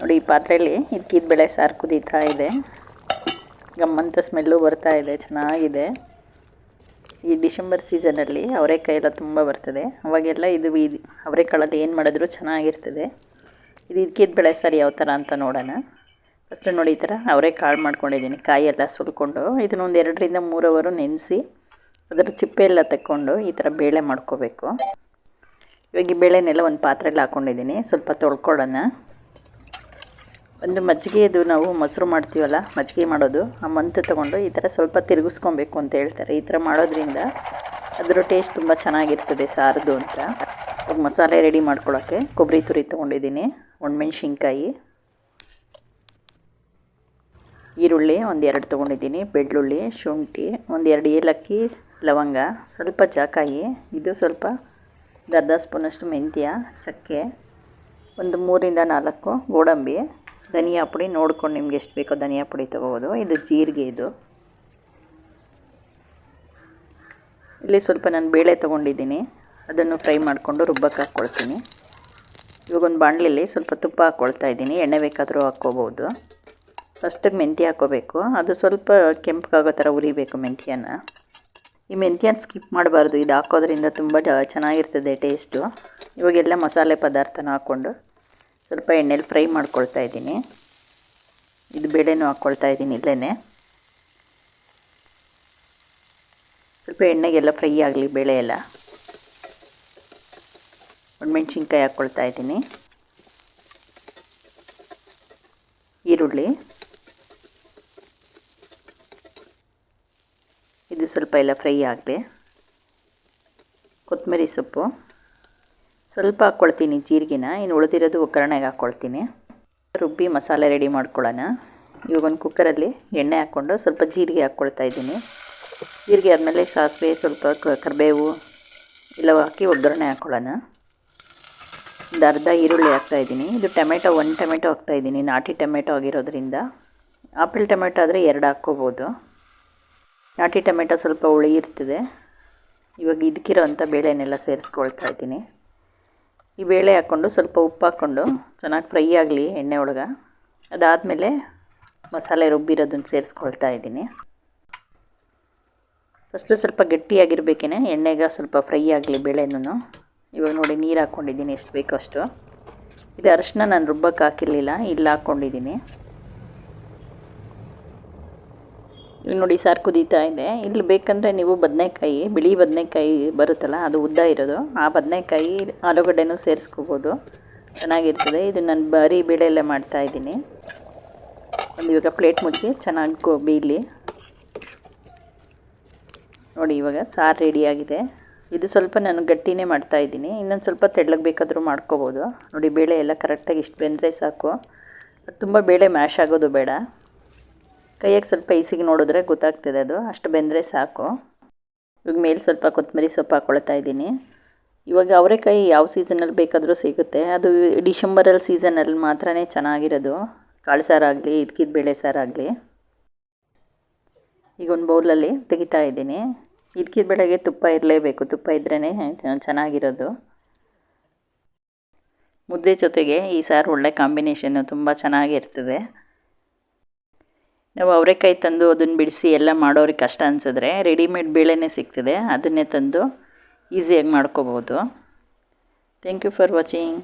ನೋಡಿ, ಈ ಪಾತ್ರೆಯಲ್ಲಿ ಇದಕ್ಕಿದ ಬೇಳೆ ಸಾರು ಕುದೀತಾ ಇದೆ. ಗಮ್ಮಂತ ಸ್ಮೆಲ್ಲು ಬರ್ತಾ ಇದೆ, ಚೆನ್ನಾಗಿದೆ. ಈ ಡಿಸೆಂಬರ್ ಸೀಸನಲ್ಲಿ ಅವರೆಕಾಯಿ ಎಲ್ಲ ತುಂಬ ಬರ್ತದೆ. ಅವಾಗೆಲ್ಲ ಇದು ಇದು ಅವರೆಕಾಳಲ್ಲಿ ಏನು ಮಾಡಿದ್ರು ಚೆನ್ನಾಗಿರ್ತದೆ. ಇದು ಇದಕ್ಕಿದ್ದ ಬೇಳೆ ಸಾರು ಯಾವ ಥರ ಅಂತ ನೋಡೋಣ. ಫಸ್ಟ್ ನೋಡಿ, ಈ ಥರ ಅವರೆಕಾಳು ಮಾಡ್ಕೊಂಡಿದ್ದೀನಿ ಕಾಯಿ ಎಲ್ಲ ಸುಲ್ಕೊಂಡು. ಇದನ್ನ ಒಂದು ಎರಡರಿಂದ ಮೂರು ಅವರು ನೆನೆಸಿ ಅದರ ಚಿಪ್ಪೆ ಎಲ್ಲ ತಕ್ಕೊಂಡು ಈ ಥರ ಬೇಳೆ ಮಾಡ್ಕೋಬೇಕು. ಇವಾಗ ಈ ಬೇಳೆನೆಲ್ಲ ಒಂದು ಪಾತ್ರೆಯಲ್ಲಿ ಹಾಕ್ಕೊಂಡಿದ್ದೀನಿ ಸ್ವಲ್ಪ ತೊಳ್ಕೊಳ್ಳೋಣ. ಒಂದು ಮಜ್ಜಿಗೆದು ನಾವು ಮೊಸರು ಮಾಡ್ತೀವಲ್ಲ, ಮಜ್ಜಿಗೆ ಮಾಡೋದು, ಆ ಮಂತ್ ತೊಗೊಂಡು ಈ ಥರ ಸ್ವಲ್ಪ ತಿರುಗಿಸ್ಕೊಬೇಕು ಅಂತ ಹೇಳ್ತಾರೆ. ಈ ಥರ ಮಾಡೋದ್ರಿಂದ ಅದರ ಟೇಸ್ಟ್ ತುಂಬ ಚೆನ್ನಾಗಿರ್ತದೆ ಸಾರದು ಅಂತ. ಈಗ ಮಸಾಲೆ ರೆಡಿ ಮಾಡ್ಕೊಳ್ಳೋಕ್ಕೆ ಕೊಬ್ಬರಿ ತುರಿ ತೊಗೊಂಡಿದ್ದೀನಿ, ಒಣಮೆಣ್ಸಿನ್ಕಾಯಿ, ಈರುಳ್ಳಿ ಒಂದು ಎರಡು ತೊಗೊಂಡಿದ್ದೀನಿ, ಬೆಳ್ಳುಳ್ಳಿ, ಶುಂಠಿ ಒಂದು ಎರಡು ಏಲಕ್ಕಿ, ಲವಂಗ, ಸ್ವಲ್ಪ ಜಾಕಾಯಿ, ಇದು ಸ್ವಲ್ಪ ಅರ್ಧ ಸ್ಪೂನಷ್ಟು ಮೆಂತ್ಯ, ಚಕ್ಕೆ, ಒಂದು ಮೂರಿಂದ ನಾಲ್ಕು ಗೋಡಂಬಿ ಧನಿಯಾ ಪುಡಿ ನೋಡ್ಕೊಂಡು ನಿಮ್ಗೆ ಎಷ್ಟು ಬೇಕೋ ಧನಿಯಾ ಪುಡಿ ತೊಗೋಬೋದು. ಇದು ಜೀರಿಗೆ ಇದು. ಇಲ್ಲಿ ಸ್ವಲ್ಪ ನಾನು ಬೇಳೆ ತೊಗೊಂಡಿದ್ದೀನಿ. ಅದನ್ನು ಫ್ರೈ ಮಾಡಿಕೊಂಡು ರುಬ್ಬಕ್ಕೆ ಹಾಕ್ಕೊಳ್ತೀನಿ. ಇವಾಗ ಒಂದು ಬಾಣಲೆಯಲ್ಲಿ ಸ್ವಲ್ಪ ತುಪ್ಪ ಹಾಕ್ಕೊಳ್ತಾ ಇದ್ದೀನಿ. ಎಣ್ಣೆ ಬೇಕಾದರೂ ಹಾಕ್ಕೋಬೋದು. ಫಸ್ಟಿಗೆ ಮೆಂತ್ಯ ಹಾಕ್ಕೋಬೇಕು. ಅದು ಸ್ವಲ್ಪ ಕೆಂಪಗಾಗೋ ಥರ ಉರಿಬೇಕು ಮೆಂತ್ಯನ. ಈ ಮೆಂತ್ಯನ ಸ್ಕಿಪ್ ಮಾಡಬಾರ್ದು. ಇದು ಹಾಕೋದ್ರಿಂದ ತುಂಬ ಚೆನ್ನಾಗಿರ್ತದೆ ಟೇಸ್ಟು ಇವಾಗೆಲ್ಲ ಮಸಾಲೆ ಪದಾರ್ಥನ ಹಾಕ್ಕೊಂಡು ಸ್ವಲ್ಪ ಎಣ್ಣೆಲಿ ಫ್ರೈ ಮಾಡ್ಕೊಳ್ತಾ ಇದ್ದೀನಿ. ಇದು ಬೇಳೆನೂ ಹಾಕ್ಕೊಳ್ತಾ ಇದ್ದೀನಿ ಇಲ್ಲೇ ಸ್ವಲ್ಪ ಎಣ್ಣೆಗೆಲ್ಲ ಫ್ರೈ ಆಗಲಿ ಬೇಳೆ ಎಲ್ಲ. ಒಣಮೆಣ್ಸಿನ್ಕಾಯಿ ಹಾಕ್ಕೊಳ್ತಾ ಇದ್ದೀನಿ. ಈರುಳ್ಳಿ. ಇದು ಸ್ವಲ್ಪ ಎಲ್ಲ ಫ್ರೈ ಆಗಲಿ. ಕೊತ್ತಂಬರಿ ಸೊಪ್ಪು. ಸ್ವಲ್ಪ ಹಾಕ್ಕೊಳ್ತೀನಿ ಜೀರಿಗೆನ. ಇನ್ನು ಉಳಿದಿರೋದು ಒಗ್ಗರಣೆಗೆ ಹಾಕ್ಕೊಳ್ತೀನಿ. ರುಬ್ಬಿ ಮಸಾಲೆ ರೆಡಿ ಮಾಡ್ಕೊಳ್ಳೋಣ. ಇವಾಗ ಒಂದು ಕುಕ್ಕರಲ್ಲಿ ಎಣ್ಣೆ ಹಾಕ್ಕೊಂಡು ಸ್ವಲ್ಪ ಜೀರಿಗೆ ಹಾಕ್ಕೊಳ್ತಾ ಇದ್ದೀನಿ. ಜೀರಿಗೆ ಆದಮೇಲೆ ಸಾಸಿವೆ, ಸ್ವಲ್ಪ ಕರಿಬೇವು ಎಲ್ಲ ಹಾಕಿ ಒಗ್ಗರಣೆ ಹಾಕ್ಕೊಳ್ಳೋಣ. ಒಂದು ಅರ್ಧ ಈರುಳ್ಳಿ ಹಾಕ್ತಾಯಿದ್ದೀನಿ ಇದು ಟೊಮೆಟೊ, ಒಂದು ಟೊಮೆಟೊ ಹಾಕ್ತಾಯಿದ್ದೀನಿ ನಾಟಿ ಟೊಮೆಟೊ ಆಗಿರೋದ್ರಿಂದ. ಆಪಲ್ ಟೊಮೆಟೊ ಆದರೆ ಎರಡು ಹಾಕ್ಕೋಬೋದು. ನಾಟಿ ಟೊಮೆಟೊ ಸ್ವಲ್ಪ ಹುಳಿ ಇರ್ತದೆ. ಇವಾಗ ಇದಕ್ಕಿರೋ ಅಂಥ ಬೇಳೆನೆಲ್ಲ ಸೇರಿಸ್ಕೊಳ್ತಾ ಇದ್ದೀನಿ. ಈ ಬೇಳೆ ಹಾಕ್ಕೊಂಡು ಸ್ವಲ್ಪ ಉಪ್ಪು ಹಾಕ್ಕೊಂಡು ಚೆನ್ನಾಗಿ ಫ್ರೈ ಆಗಲಿ ಎಣ್ಣೆ ಒಳಗೆ. ಅದಾದಮೇಲೆ ಮಸಾಲೆ ರುಬ್ಬಿರೋದನ್ನು ಸೇರಿಸ್ಕೊಳ್ತಾ ಇದ್ದೀನಿ. ಫಸ್ಟು ಸ್ವಲ್ಪ ಗಟ್ಟಿಯಾಗಿರ್ಬೇಕೇ ಎಣ್ಣೆಗೆ ಸ್ವಲ್ಪ ಫ್ರೈ ಆಗಲಿ ಬೇಳೆನೂ ಇವಾಗ ನೋಡಿ ನೀರು ಹಾಕ್ಕೊಂಡಿದ್ದೀನಿ, ಎಷ್ಟು ಬೇಕೋ ಅಷ್ಟು. ಇದು ಅರಿಶಿನ ನಾನು ರುಬ್ಬಕ್ಕೆ ಹಾಕಿರಲಿಲ್ಲ, ಇಲ್ಲಿ ಹಾಕ್ಕೊಂಡಿದ್ದೀನಿ. ಇಲ್ಲಿ ನೋಡಿ ಸಾರು ಕುದೀತಾ ಇದೆ. ಇಲ್ಲಿ ಬೇಕಂದರೆ ನೀವು ಬದನೆಕಾಯಿ, ಬಿಳಿ ಬದನೆಕಾಯಿ ಬರುತ್ತಲ್ಲ, ಅದು ಉದ್ದ ಇರೋದು. ಆ ಬದನೆಕಾಯಿ ಆಲೂಗಡ್ಡೆನೂ ಸೇರಿಸ್ಕೋಬೋದು. ಚೆನ್ನಾಗಿರ್ತದೆ. ಇದು ನಾನು ಬರೀ ಬೇಳೆಯಲ್ಲೇ ಮಾಡ್ತಾಯಿದ್ದೀನಿ ಒಂದು ಇವಾಗ ಪ್ಲೇಟ್ ಮುಚ್ಚಿ ಚೆನ್ನಾಗಿ ಕೋ ಬೀಲಿ ನೋಡಿ ಇವಾಗ ಸಾರು ರೆಡಿಯಾಗಿದೆ ಇದು ಸ್ವಲ್ಪ ನಾನು ಗಟ್ಟಿನೇ ಮಾಡ್ತಾಯಿದ್ದೀನಿ ಇನ್ನೊಂದು ಸ್ವಲ್ಪ ತೆಳ್ಳಗೆ ಬೇಕಾದರೂ ಮಾಡ್ಕೋಬೋದು. ನೋಡಿ ಬೇಳೆ ಎಲ್ಲ ಕರೆಕ್ಟಾಗಿ ಇಷ್ಟು ಬೆಂದರೆ ಸಾಕು. ತುಂಬ ಬೇಳೆ ಮ್ಯಾಶ್ ಆಗೋದು ಬೇಡ. ಕೈಯಾಗೆ ಸ್ವಲ್ಪ ಇಸಿಗೆ ನೋಡಿದ್ರೆ ಗೊತ್ತಾಗ್ತದೆ ಅದು. ಅಷ್ಟು ಬೆಂದರೆ ಸಾಕು. ಇವಾಗ ಮೇಲೆ ಸ್ವಲ್ಪ ಕೊತ್ತಂಬರಿ ಸೊಪ್ಪು ಹಾಕೊಳ್ತಾ ಇದ್ದೀನಿ. ಇವಾಗ ಅವರೆಕಾಯಿ ಯಾವ ಸೀಸನಲ್ಲಿ ಬೇಕಾದರೂ ಸಿಗುತ್ತೆ. ಅದು ಡಿಸೆಂಬರಲ್ಲಿ ಸೀಸನಲ್ಲಿ ಮಾತ್ರ ಚೆನ್ನಾಗಿರೋದು. ಕಾಳು ಸಾರಾಗಲಿ, ಇದ್ಕಿದ ಬೇಳೆ ಸಾರಾಗಲಿ. ಈಗ ಒಂದು ಬೌಲಲ್ಲಿ ತೆಗಿತಾ ಇದ್ದೀನಿ. ಇದ್ಕಿದ ಬೆಳೆಗೆ ತುಪ್ಪ ಇರಲೇಬೇಕು. ತುಪ್ಪ ಇದ್ರೇ ಚೆನ್ನಾಗಿರೋದು. ಮುದ್ದೆ ಜೊತೆಗೆ ಈ ಸಾರು ಒಳ್ಳೆ ಕಾಂಬಿನೇಷನ್ನು ತುಂಬ ಚೆನ್ನಾಗಿರ್ತದೆ. ನಾವು ಅವರೆಕಾಯಿ ತಂದು ಅದನ್ನು ಬಿಡಿಸಿ ಎಲ್ಲ ಮಾಡೋರಿಗೆ ಕಷ್ಟ ಅನಿಸಿದ್ರೆ ರೆಡಿಮೇಡ್ ಬೇಳೆನೇ ಸಿಗ್ತಿದೆ, ಅದನ್ನೇ ತಂದು ಈಸಿಯಾಗಿ ಮಾಡ್ಕೋಬೋದು. Thank you for watching